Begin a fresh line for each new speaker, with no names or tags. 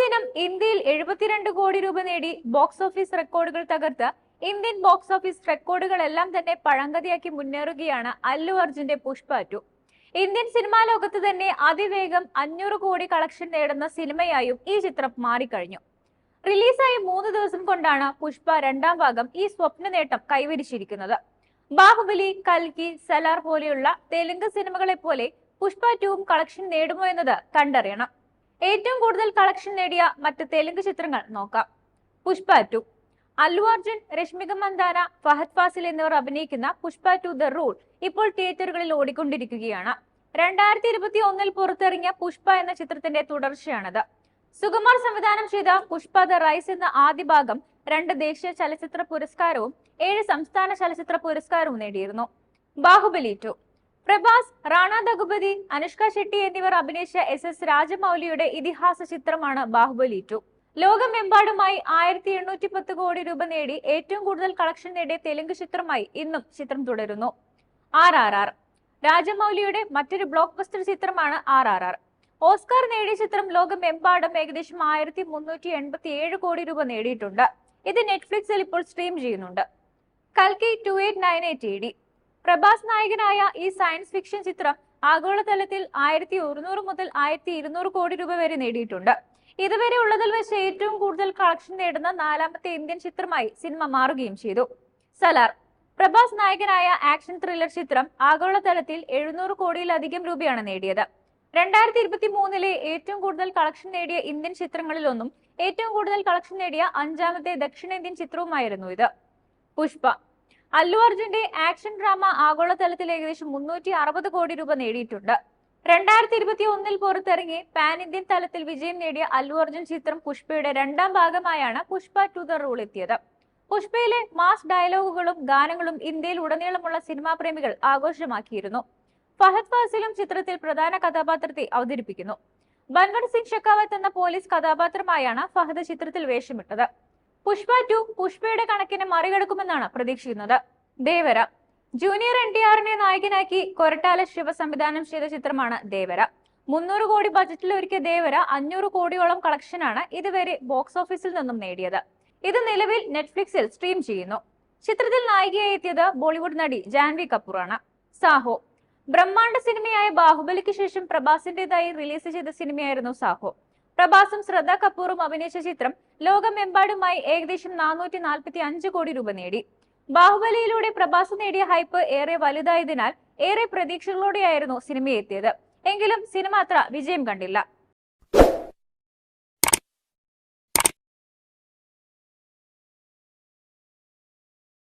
ദിനം ഇന്ത്യയിൽ എഴുപത്തിരണ്ട് കോടി രൂപ നേടി ബോക്സ് ഓഫീസ് റെക്കോർഡുകൾ തകർത്ത് ഇന്ത്യൻ ബോക്സ് ഓഫീസ് റെക്കോർഡുകളെല്ലാം തന്നെ പഴങ്കതിയാക്കി മുന്നേറുകയാണ് അല്ലു അർജുന്റെ പുഷ്പ ടു ഇന്ത്യൻ സിനിമാ ലോകത്ത് തന്നെ അതിവേഗം അഞ്ഞൂറ് കോടി കളക്ഷൻ നേടുന്ന സിനിമയായും ഈ ചിത്രം മാറിക്കഴിഞ്ഞു. റിലീസായി മൂന്ന് ദിവസം കൊണ്ടാണ് പുഷ്പ രണ്ടാം ഭാഗം ഈ സ്വപ്ന നേട്ടം കൈവരിച്ചിരിക്കുന്നത്. ബാഹുബലി കൽക്കി സലാർ പോലെയുള്ള തെലുങ്ക് സിനിമകളെ പോലെ പുഷ്പ ടൂവും കളക്ഷൻ നേടുമോ എന്നത് കണ്ടറിയണം. ഏറ്റവും കൂടുതൽ കളക്ഷൻ നേടിയ മറ്റ് തെലുങ്ക് ചിത്രങ്ങൾ നോക്കാം. പുഷ്പ ടു. അല്ലു അർജുൻ രശ്മിക മന്ദാന ഫഹദ് ഫാസിൽ എന്നിവർ അഭിനയിക്കുന്ന പുഷ്പ ടു ദ റൂൾ ഇപ്പോൾ തിയേറ്ററുകളിൽ ഓടിക്കൊണ്ടിരിക്കുകയാണ്. രണ്ടായിരത്തി ഇരുപത്തി ഒന്നിൽ പുറത്തിറങ്ങിയ പുഷ്പ എന്ന ചിത്രത്തിന്റെ തുടർച്ചയാണിത്. സുകുമാർ സംവിധാനം ചെയ്ത പുഷ്പ ദ റൈസ് എന്ന ആദ്യ ഭാഗം രണ്ട് ദേശീയ ചലച്ചിത്ര പുരസ്കാരവും ഏഴ് സംസ്ഥാന ചലച്ചിത്ര പുരസ്കാരവും നേടിയിരുന്നു. ബാഹുബലി ടു. പ്രഭാസ് റാണ ദഗുപതി അനുഷ്ക ഷെട്ടി എന്നിവർ അഭിനയിച്ച എസ് എസ് രാജമൗലിയുടെ ഇതിഹാസ ചിത്രമാണ് ബാഹുബലി ടു. ലോകമെമ്പാടുമായി ആയിരത്തി എണ്ണൂറ്റി പത്ത് കോടി രൂപ നേടി ഏറ്റവും കൂടുതൽ കളക്ഷൻ നേടിയ തെലുങ്ക് ചിത്രമായി ഇന്നും ചിത്രം തുടരുന്നു. R R R. രാജമൗലിയുടെ മറ്റൊരു ബ്ലോക്ക് ബസ്റ്റർ ചിത്രമാണ് ആർ ആർ ആർ. ഓസ്കാർ നേടിയ ചിത്രം ലോകമെമ്പാടും ഏകദേശം ആയിരത്തി മുന്നൂറ്റി എൺപത്തി ഏഴ് കോടി രൂപ നേടിയിട്ടുണ്ട്. ഇത് നെറ്റ്ഫ്ലിക്സിൽ ഇപ്പോൾ സ്ട്രീം ചെയ്യുന്നുണ്ട്. കൽക്കി two eight nine eight A D. Prabhas നായകനായ ഈ സയൻസ് ഫിക്ഷൻ ചിത്രം ആഗോളതലത്തിൽ ആയിരത്തി ഒരുന്നൂറ് മുതൽ ആയിരത്തി ഇരുന്നൂറ് കോടി രൂപ വരെ നേടിയിട്ടുണ്ട്. ഇതുവരെ ഉള്ളതിൽ വെച്ച് ഏറ്റവും കൂടുതൽ കളക്ഷൻ നേടുന്ന നാലാമത്തെ ഇന്ത്യൻ ചിത്രമായി സിനിമ മാറുകയും ചെയ്തു. സലാർ പ്രഭാസ് നായകനായ ആക്ഷൻ ത്രില്ലർ ചിത്രം ആഗോളതലത്തിൽ എഴുന്നൂറ് കോടിയിലധികം രൂപയാണ് നേടിയത്. രണ്ടായിരത്തി ഇരുപത്തി മൂന്നിലെ ഏറ്റവും കൂടുതൽ കളക്ഷൻ നേടിയ ഇന്ത്യൻ ചിത്രങ്ങളിലൊന്നും ഏറ്റവും കൂടുതൽ കളക്ഷൻ നേടിയ അഞ്ചാമത്തെ ദക്ഷിണേന്ത്യൻ ചിത്രവുമായിരുന്നു ഇത്. പുഷ്പ അല്ലു അർജുന്റെ ആക്ഷൻ ഡ്രാമ ആഗോളതലത്തിൽ ഏകദേശം മുന്നൂറ്റി അറുപത് കോടി രൂപ നേടിയിട്ടുണ്ട്. രണ്ടായിരത്തി ഇരുപത്തി ഒന്നിൽ പുറത്തിറങ്ങി പാൻ ഇന്ത്യൻ തലത്തിൽ വിജയം നേടിയ അല്ലു അർജുൻ ചിത്രം പുഷ്പയുടെ രണ്ടാം ഭാഗമായാണ് പുഷ്പ ടു ദ റൂൾ എത്തിയത്. പുഷ്പയിലെ മാസ് ഡയലോഗുകളും ഗാനങ്ങളും ഇന്ത്യയിൽ ഉടനീളമുള്ള സിനിമാ പ്രേമികൾ ആഘോഷമാക്കിയിരുന്നു. ഫഹദ് ഫാസിലും ചിത്രത്തിൽ പ്രധാന കഥാപാത്രത്തെ അവതരിപ്പിക്കുന്നു. ബൻവർ സിംഗ് ഷെക്കാവത്ത് എന്ന പോലീസ് കഥാപാത്രമായാണ് ഫഹദ് ചിത്രത്തിൽ വേഷമിട്ടത്. പുഷ്പ ടു പുഷ്പയുടെ കണക്കിനെ മറികടക്കുമെന്നാണ് പ്രതീക്ഷിക്കുന്നത്. ദേവര. ജൂനിയർ എൻ ടി ആറിനെ നായകനാക്കി കൊരട്ടാല ശിവ സംവിധാനം ചെയ്ത ചിത്രമാണ് ദേവര. മുന്നൂറ് കോടി ബജറ്റിൽ ഒരുക്കിയ ദേവര അഞ്ഞൂറ് കോടിയോളം കളക്ഷനാണ് ഇതുവരെ ബോക്സ് ഓഫീസിൽ നിന്നും നേടിയത്. ഇത് നിലവിൽ നെറ്റ്ഫ്ലിക്സിൽ സ്ട്രീം ചെയ്യുന്നു. ചിത്രത്തിൽ നായികയായി എത്തിയത് ബോളിവുഡ് നടി ജാൻവി കപൂറാണ്. സാഹോ. ബ്രഹ്മാണ്ഡ സിനിമയായ ബാഹുബലിക്ക് ശേഷം പ്രഭാസിന്റേതായി റിലീസ് ചെയ്ത സിനിമയായിരുന്നു സാഹോ. പ്രഭാസും ശ്രദ്ധ കപൂറും അഭിനയിച്ച ചിത്രം ലോകമെമ്പാടുമായി ഏകദേശം നാനൂറ്റി നാൽപ്പത്തി അഞ്ച് കോടി രൂപ നേടി. ബാഹുബലിയിലൂടെ പ്രഭാസ് നേടിയ ഹൈപ്പ് ഏറെ വലുതായതിനാൽ ഏറെ പ്രതീക്ഷകളോടെയായിരുന്നു സിനിമയെത്തിയത്. എങ്കിലും സിനിമ അത്ര വിജയം കണ്ടില്ല.